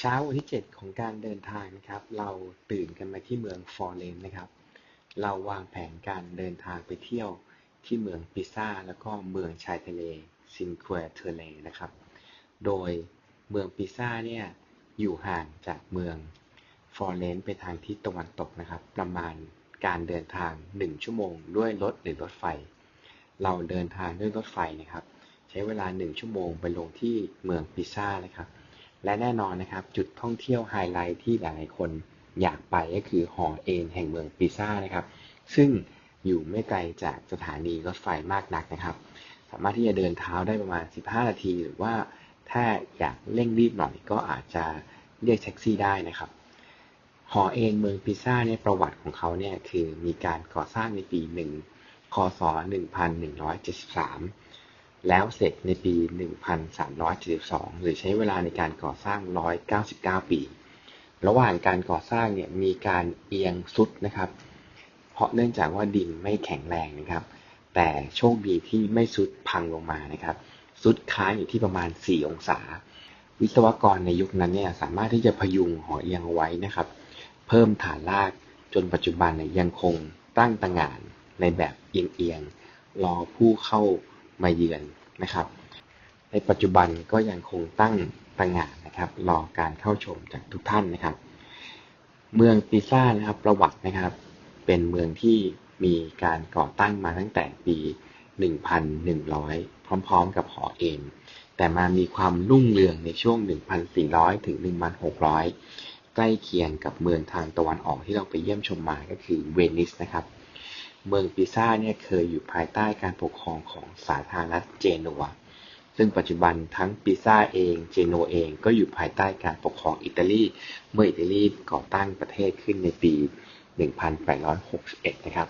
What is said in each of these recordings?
เช้าวันที่ 7 ของการเดินทางนะครับ เราตื่นกันมาที่เมืองฟอร์เรนนะครับ เราวางแผนการเดินทางไปเที่ยวที่เมืองปิซ่าแล้วก็เมืองชายทะเลซินควเทเลนะครับ โดยเมืองปิซ่าเนี่ยอยู่ห่างจากเมืองฟลอเรนไปทางทิศตะวันตกนะครับ ประมาณการเดินทาง 1 ชั่วโมง ด้วยรถหรือรถไฟ เราเดินทางด้วยรถไฟนะครับ ใช้เวลา 1 ชั่วโมงไปลงที่เมืองปิซ่านะครับ และแน่นอนนะครับ จุดท่องเที่ยวไฮไลท์ที่หลายคนอยากไปก็คือหอเอนแห่งเมืองปิซ่านะครับ ซึ่งอยู่ไม่ไกลจากสถานีรถไฟมากนักนะครับ สามารถที่จะเดินเท้าได้ประมาณ 15 นาที หรือว่าถ้าอยากเร่งรีบหน่อยก็อาจจะเรียกแท็กซี่ได้นะครับหอเอนเมืองปิซ่าเนี่ยประวัติของเขาเนี่ยคือมีการก่อสร้างในปีหนึ่งคศ 1173 แล้วเสร็จในปี 1372 หรือใช้เวลาในการก่อสร้าง 199 ปี ระหว่างการก่อสร้างเนี่ยมีการเอียงสุดนะครับ เพราะเนื่องจากว่าดินไม่แข็งแรงนะครับ แต่โชคดีที่ไม่สุดพังลงมานะครับ สุดค้างอยู่ที่ประมาณ 4 องศา วิศวกรในยุคนั้นเนี่ยสามารถที่จะพยุงหอเอียงไว้นะครับ เพิ่มฐานรากจนปัจจุบันเนี่ยยังคงตั้งตางานในแบบเอียงๆรอผู้เข้า มาเยือนนะครับ ในปัจจุบันก็ยังคงตั้งตางานนะครับรอการเข้าชมจากทุกท่านนะครับ เมืองปิซ่านะครับประวัตินะครับ เป็นเมืองที่มีการก่อตั้งมาตั้งแต่ปี 1,100 พร้อม ๆ กับหอเอนแต่มามีความรุ่งเรืองในช่วง 1,400 ถึง 1,600 ใกล้เคียงกับเมืองทางตะวันออกที่เราไปเยี่ยมชมมาก็คือเวนิสนะครับ เมืองปิซ่าเนี่ยเคยอยู่ภายใต้การปกครองของสาธารณรัฐเจนัว ซึ่งปัจจุบันทั้งปิซ่าเอง เจโนเองก็อยู่ภายใต้การปกครองอิตาลี เมื่ออิตาลีก่อตั้งประเทศขึ้นในปี 1861 นะครับ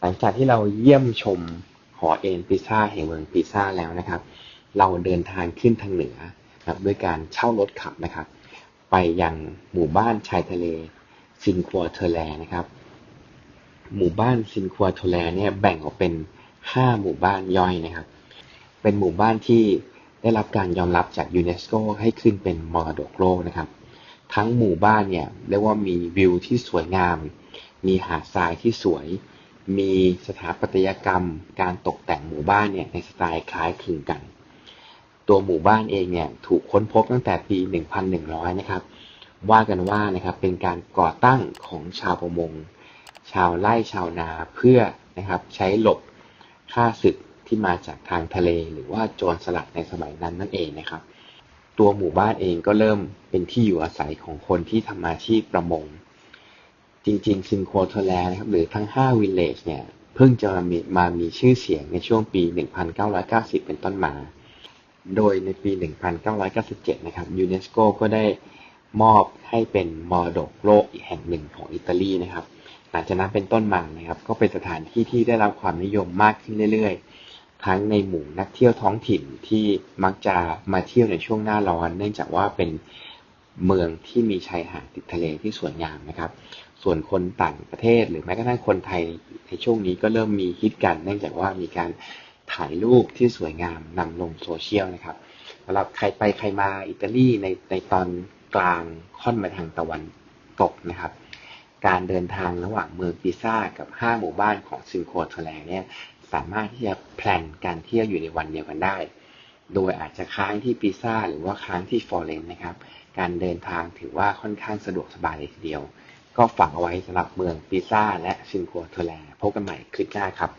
หลังจากที่เราเยี่ยมชมหอเอ็นปิซ่าแห่งเมืองปิซ่าแล้วนะครับ เราเดินทางขึ้นทางเหนือนะด้วยการเช่ารถขับนะครับ ไปยังหมู่บ้านชายทะเลซินคัวเทอร์แลนะครับ หมู่บ้านซินคัวเทแลเนี่ยแบ่งออกเป็น5หมู่บ้านย่อยนะครับ เป็นหมู่บ้านที่ได้รับการยอมรับจากยูเนสโกให้ขึ้นเป็นมรดกโลกนะครับ ทั้งหมู่บ้านเนี่ยเรียกว่ามีวิวที่สวยงาม มีหาดทรายที่สวย มีสถาปัตยกรรม การตกแต่งหมู่บ้านเนี่ยในสไตล์คล้ายคลึงกัน ตัวหมู่บ้านเองเนี่ยถูกค้นพบตั้งแต่ปี 1100 นะครับ ว่ากันว่านะครับเป็นการก่อตั้งของชาวประมง ชาวไร่ชาวนาเพื่อนะครับใช้หลบค่าศึกที่มาจากทางทะเลหรือว่าโจรสลัดในสมัยนั้นนั่นเองนะครับ ตัวหมู่บ้านเองก็เริ่มเป็นที่อยู่อาศัยของคนที่ทำอาชีพประมง จริงๆซินโคโทแลนะครับหรือทั้ง 5 วิลเลจเนี่ยเพิ่งจะมามีมามีชื่อเสียงในช่วงปี 1990 เป็นต้นมา โดยในปี 1997 นะครับยูเนสโกก็ได้มอบให้เป็นมรดกโลกอีกแห่งหนึ่งของอิตาลีนะครับ หลังจากนั้นเป็นต้นมานะครับ ก็เป็นสถานที่ที่ได้รับความนิยมมากขึ้นเรื่อยๆ ทั้งในหมู่นักเที่ยวท้องถิ่นที่มักจะมาเที่ยวในช่วงหน้าร้อน เนื่องจากว่าเป็นเมืองที่มีชายหาดติดทะเลที่สวยงามนะครับ ส่วนคนต่างประเทศหรือแม้กระทั่งคนไทยในช่วงนี้ก็เริ่มมีฮิตกัน เนื่องจากว่ามีการถ่ายรูปที่สวยงามนำลงโซเชียลนะครับสำหรับใครไปใครมาอิตาลีในในตอนกลางค่อนมาทางตะวันตกนะครับ การเดินทางระหว่างเมืองปิซ่ากับ 5 หมู่บ้านของซินโคโทแลเนี่ยสามารถที่จะแพลนการเที่ยวอยู่ในวันเดียวกันได้ โดยอาจจะค้างที่ปิซ่าหรือว่าค้างที่ฟลอเรนซ์นะครับ การเดินทางถือว่าค่อนข้างสะดวกสบายเลยทีเดียว ก็ฝากเอาไว้สำหรับเมืองปิซ่าและซินโคโทแลพบกันใหม่คลิปหน้าครับ